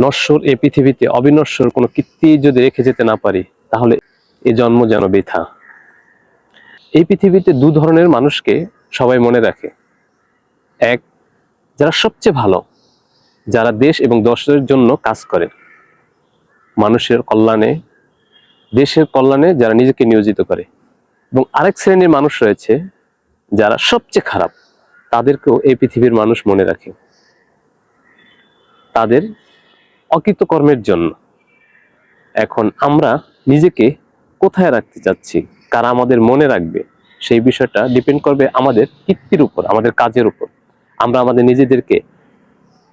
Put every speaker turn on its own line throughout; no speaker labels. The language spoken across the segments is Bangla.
নশ্বর, এই পৃথিবীতে অবিনশ্বর কোনো কীর্তি যদি রেখে যেতে না পারি, তাহলে এ জন্ম যেন বৃথা। এই পৃথিবীতে দু ধরনের মানুষকে সবাই মনে রাখে। এক, যারা সবচেয়ে ভালো, যারা দেশ এবং দশের জন্য কাজ করে। মানুষের কল্যাণে, দেশের কল্যাণে যারা নিজেকে নিয়োজিত করে। এবং আরেক শ্রেণির মানুষ রয়েছে, যারা সবচেয়ে খারাপ, তাদেরকেও এই পৃথিবীর মানুষ মনে রাখে। তাদের অকৃতকর্মের জন্য। এখন আমরা নিজেকে কোথায় রাখতে চাচ্ছি? কারা আমাদের মনে রাখবে? সেই বিষয়টা ডিপেন্ড করবে আমাদের কীর্তির উপর, আমাদের কাজের উপর। আমরা আমাদের নিজেদেরকে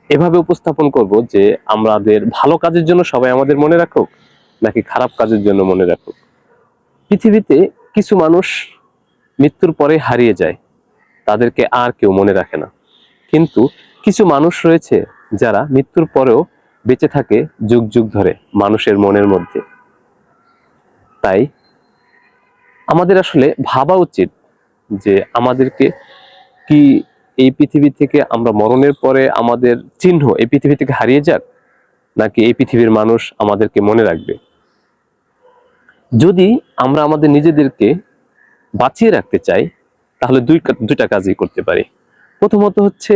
এভাবে উপস্থাপন করব যে আমাদের ভালো কাজের জন্য সবাই আমাদের মনে রাখুক, নাকি খারাপ কাজের জন্য মনে রাখুক। পৃথিবীতে কিছু মানুষ মৃত্যুর পরে হারিয়ে যায়, তাদেরকে আর কেউ মনে রাখে না। কিন্তু কিছু মানুষ রয়েছে যারা মৃত্যুর পরেও বেঁচে থাকে যুগ যুগ ধরে মানুষের মনের মধ্যে। তাই আমাদের আসলে ভাবা উচিত যে আমাদেরকে কি এই পৃথিবী থেকে আমরা মরণের পরে আমাদের চিহ্ন এই পৃথিবী থেকে হারিয়ে যাক, নাকি এই পৃথিবীর মানুষ আমাদেরকে মনে রাখবে? যদি আমরা আমাদের নিজেদেরকে বাঁচিয়ে রাখতে চাই, তাহলে দুই দুইটা কাজই করতে পারি। প্রথমত হচ্ছে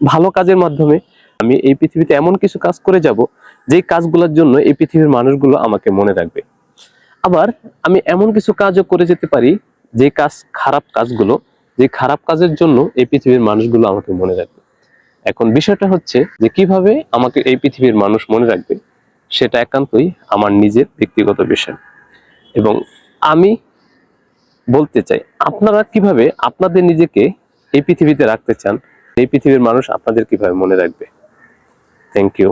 ভালো কাজের মাধ্যমে আমি এই পৃথিবীতে এমন কিছু কাজ করে যাব, যেই কাজগুলোর জন্য এই পৃথিবীর মানুষগুলো আমাকে মনে রাখবে। আবার আমি এমন কিছু কাজও করে যেতে পারি যে কাজ খারাপ কাজগুলো যে খারাপ কাজের জন্য এই পৃথিবীর মানুষগুলো আমাকে মনে রাখবে। এখন বিষয়টা হচ্ছে যে কীভাবে আমাকে এই পৃথিবীর মানুষ মনে রাখবে, সেটা একান্তই আমার নিজের ব্যক্তিগত বিষয়। এবং আমি বলতে চাই, আপনারা কীভাবে আপনাদের নিজেকে এই পৃথিবীতে রাখতে চান, এই পৃথিবীর মানুষ আপনাদের কীভাবে মনে রাখবে? Thank you